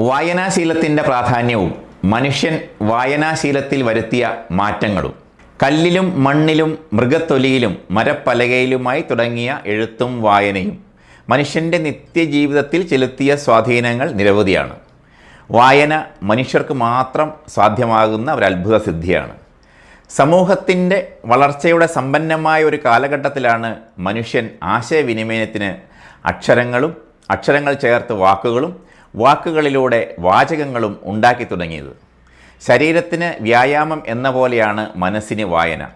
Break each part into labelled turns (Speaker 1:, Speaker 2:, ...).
Speaker 1: വായനാശീലത്തിന്റെ പ്രാധാന്യവും മനുഷ്യൻ വായനാശീലത്തിൽ വരുത്തിയ മാറ്റങ്ങളും കല്ലിലും മണ്ണിലും മൃഗത്തൊലിയിലും മരപ്പലകയിലുമായി തുടങ്ങിയ എഴുത്തും വായനയും മനുഷ്യന്റെ നിത്യജീവിതത്തിൽ ചെലുത്തിയ സ്വാധീനങ്ങൾ നിരവധിയാണ്. വായന മനുഷ്യർക്ക് മാത്രം സാധ്യമാകുന്ന ഒരു അത്ഭുത സിദ്ധിയാണ്. സമൂഹത്തിന്റെ വളർച്ചയുടെ സമ്പന്നമായ ഒരു കാലഘട്ടത്തിലാണ് മനുഷ്യൻ ആശയവിനിമയത്തിന് അക്ഷരങ്ങളും അക്ഷരങ്ങൾ ചേർത്ത് വാക്കുകളും വാക്കുകളിലൂടെ വാചകങ്ങളും ഉണ്ടാക്കി തുടങ്ങിയത്. ശരീരത്തിന് വ്യായാമം എന്ന പോലെയാണ് മനസ്സിന് വായന.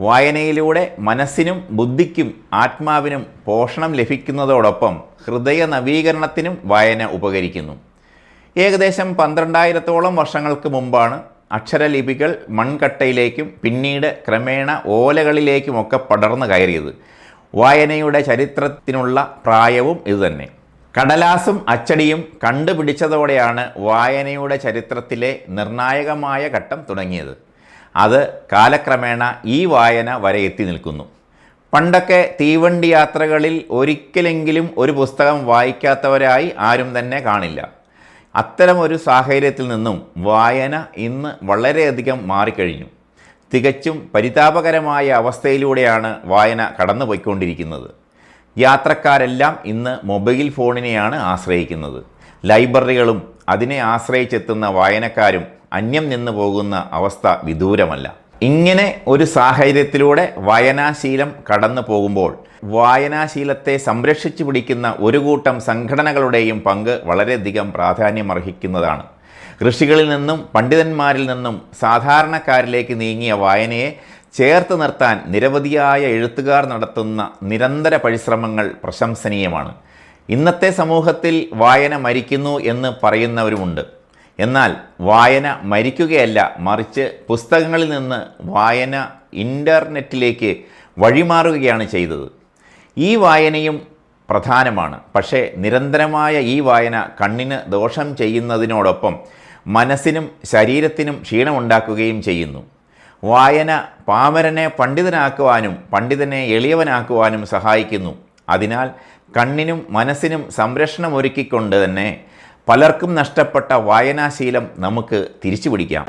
Speaker 1: വായനയിലൂടെ മനസ്സിനും ബുദ്ധിക്കും ആത്മാവിനും പോഷണം ലഭിക്കുന്നതോടൊപ്പം ഹൃദയ നവീകരണത്തിനും വായന ഉപകരിക്കുന്നു. ഏകദേശം പന്ത്രണ്ടായിരത്തോളം വർഷങ്ങൾക്ക് മുമ്പാണ് അക്ഷരലിപികൾ മൺകട്ടയിലേക്കും പിന്നീട് ക്രമേണ ഓലകളിലേക്കുമൊക്കെ പടർന്നു കയറിയത്. വായനയുടെ ചരിത്രത്തിനുള്ള പ്രായവും ഇതുതന്നെ. കടലാസും അച്ചടിയും കണ്ടുപിടിച്ചതോടെയാണ് വായനയുടെ ചരിത്രത്തിലെ നിർണായകമായ ഘട്ടം തുടങ്ങിയത്. അത് കാലക്രമേണ ഈ വായന വരെ എത്തി നിൽക്കുന്നു. പണ്ടൊക്കെ തീവണ്ടി യാത്രകളിൽ ഒരിക്കലെങ്കിലും ഒരു പുസ്തകം വായിക്കാത്തവരായി ആരും തന്നെ കാണില്ല. അത്തരം ഒരു സാഹചര്യത്തിൽ നിന്നും വായന ഇന്ന് വളരെയധികം മാറിക്കഴിഞ്ഞു. തികച്ചും പരിതാപകരമായ അവസ്ഥയിലൂടെയാണ് വായന കടന്നുപോയിക്കൊണ്ടിരിക്കുന്നത്. യാത്രക്കാരെല്ലാം ഇന്ന് മൊബൈൽ ഫോണിനെയാണ് ആശ്രയിക്കുന്നത്. ലൈബ്രറികളും അതിനെ ആശ്രയിച്ചെത്തുന്ന വായനക്കാരും അന്യം നിന്ന് പോകുന്ന അവസ്ഥ വിദൂരമല്ല. ഇങ്ങനെ ഒരു സാഹചര്യത്തിലൂടെ വായനാശീലം കടന്നു പോകുമ്പോൾ വായനാശീലത്തെ സംരക്ഷിച്ചു പിടിക്കുന്ന ഒരു കൂട്ടം സംഘടനകളുടെയും പങ്ക് വളരെയധികം പ്രാധാന്യമർഹിക്കുന്നതാണ്. ഋഷികളിൽ നിന്നും പണ്ഡിതന്മാരിൽ നിന്നും സാധാരണക്കാരിലേക്ക് നീങ്ങിയ വായനയെ ചേർത്ത് നിർത്താൻ നിരവധിയായ എഴുത്തുകാർ നടത്തുന്ന നിരന്തര പരിശ്രമങ്ങൾ പ്രശംസനീയമാണ്. ഇന്നത്തെ സമൂഹത്തിൽ വായന മരിക്കുന്നു എന്ന് പറയുന്നവരുമുണ്ട്. എന്നാൽ വായന മരിക്കുകയല്ല മറിച്ച് പുസ്തകങ്ങളിൽ നിന്ന് വായന ഇന്റർനെറ്റിലേക്ക് വഴിമാറുകയാണ് ചെയ്തത്. ഈ വായനയും പ്രധാനമാണ്. പക്ഷേ നിരന്തരമായ ഈ വായന കണ്ണിന് ദോഷം ചെയ്യുന്നതിനോടൊപ്പം മനസ്സിനും ശരീരത്തിനും ക്ഷീണമുണ്ടാക്കുകയും ചെയ്യുന്നു. വായന പാമരനെ പണ്ഡിതനാക്കുവാനും പണ്ഡിതനെ എളിയവനാക്കുവാനും സഹായിക്കുന്നു. അതിനാൽ കണ്ണിനും മനസ്സിനും സംരക്ഷണം ഒരുക്കിക്കൊണ്ട് തന്നെ പലർക്കും നഷ്ടപ്പെട്ട വായനാശീലം നമുക്ക് തിരിച്ചു പിടിക്കാം